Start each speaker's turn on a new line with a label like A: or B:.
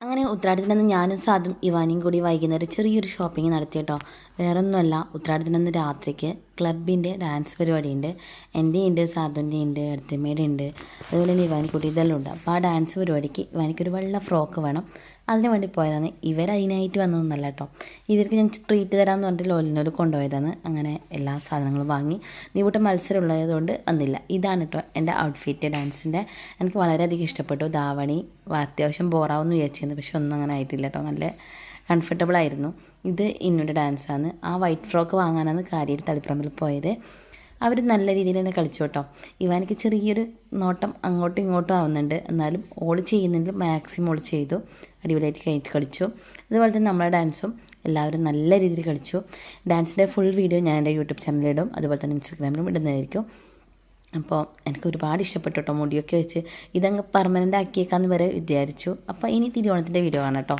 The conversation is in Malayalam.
A: അങ്ങനെ ഉത്രാടത്തിനന്ന് ഞാനും സാദും ഇവാനിയും കൂടി വൈകുന്നേരം ചെറിയൊരു ഷോപ്പിംഗ് നടത്തി കേട്ടോ വേറെ ഒന്നുമല്ല ഉത്രാടത്തിനന്ന് രാത്രിക്ക് ക്ലബിന്റെ ഡാൻസ് പരിപാടി ഉണ്ട് എന്റെ ഉണ്ട് സാധുന്റെ ഉണ്ട് അടുത്തമ്മയുടെ ഉണ്ട് അതുപോലെ തന്നെ ഇവാനിക്കുട്ടി ഇതെല്ലാം ഉണ്ട്. അപ്പോൾ ആ ഡാൻസ് പരിപാടിക്ക് ഇവാനിക്കൊരു വെള്ള ഫ്രോക്ക് വേണം. അതിന് വേണ്ടി പോയതാണ്. ഇവർ അതിനായിട്ട് വന്നതൊന്നല്ല കേട്ടോ. ഇവർക്ക് ഞാൻ ട്രീറ്റ് തരാമെന്ന് പറഞ്ഞിട്ട് ലോലിനോട് കൊണ്ടുപോയതാണ്. അങ്ങനെ എല്ലാ സാധനങ്ങളും വാങ്ങി. നീവൂട്ടം മത്സരം ഉള്ളതുകൊണ്ട് വന്നില്ല. ഇതാണ് കേട്ടോ എന്റെ ഔട്ട്ഫിറ്റ് ഡാൻസിന്റെ എനിക്ക് വളരെയധികം ഇഷ്ടപ്പെട്ടു. ധാവണി അത്യാവശ്യം ബോറാവെന്ന് വിചാരിച്ചിരുന്നു. പക്ഷെ ഒന്നും അങ്ങനെ ആയിട്ടില്ല കേട്ടോ. നല്ല കംഫർട്ടബിൾ ആയിരുന്നു. ഇത് ഇന്നുടെ ഡാൻസാണ് ആ വൈറ്റ് ഫ്രോക്ക് വാങ്ങാനാണ് കാര്യം തളിപ്പറമ്പിൽ പോയത്. അവർ നല്ല രീതിയിൽ തന്നെ കളിച്ചു കേട്ടോ ഇവാനിക്ക് ചെറിയൊരു നോട്ടം അങ്ങോട്ടും ഇങ്ങോട്ടും ആവുന്നുണ്ട്. എന്നാലും ഓൾ ചെയ്യുന്നതിൽ മാക്സിമം ഓൾ ചെയ്തു. അടിപൊളിയായിട്ട് കഴിഞ്ഞിട്ട് കളിച്ചു. അതുപോലെ തന്നെ നമ്മളെ ഡാൻസും എല്ലാവരും നല്ല രീതിയിൽ കളിച്ചു. ഡാൻസിന്റെ ഫുൾ വീഡിയോ ഞാൻ എന്റെ യൂട്യൂബ് ചാനലിലിടും അതുപോലെ തന്നെ ഇൻസ്റ്റഗ്രാമിലും ഇടുന്നതായിരിക്കും. അപ്പോൾ എനിക്ക് ഒരുപാട് ഇഷ്ടപ്പെട്ടു കേട്ടോ മുടിയൊക്കെ വെച്ച്. ഇതങ്ങ് പെർമനന്റ് ആക്കിയേക്കാന്ന് വരെ വിചാരിച്ചു. അപ്പോൾ ഇനി തിരുവോണത്തിന്റെ വീഡിയോ ആണ് കേട്ടോ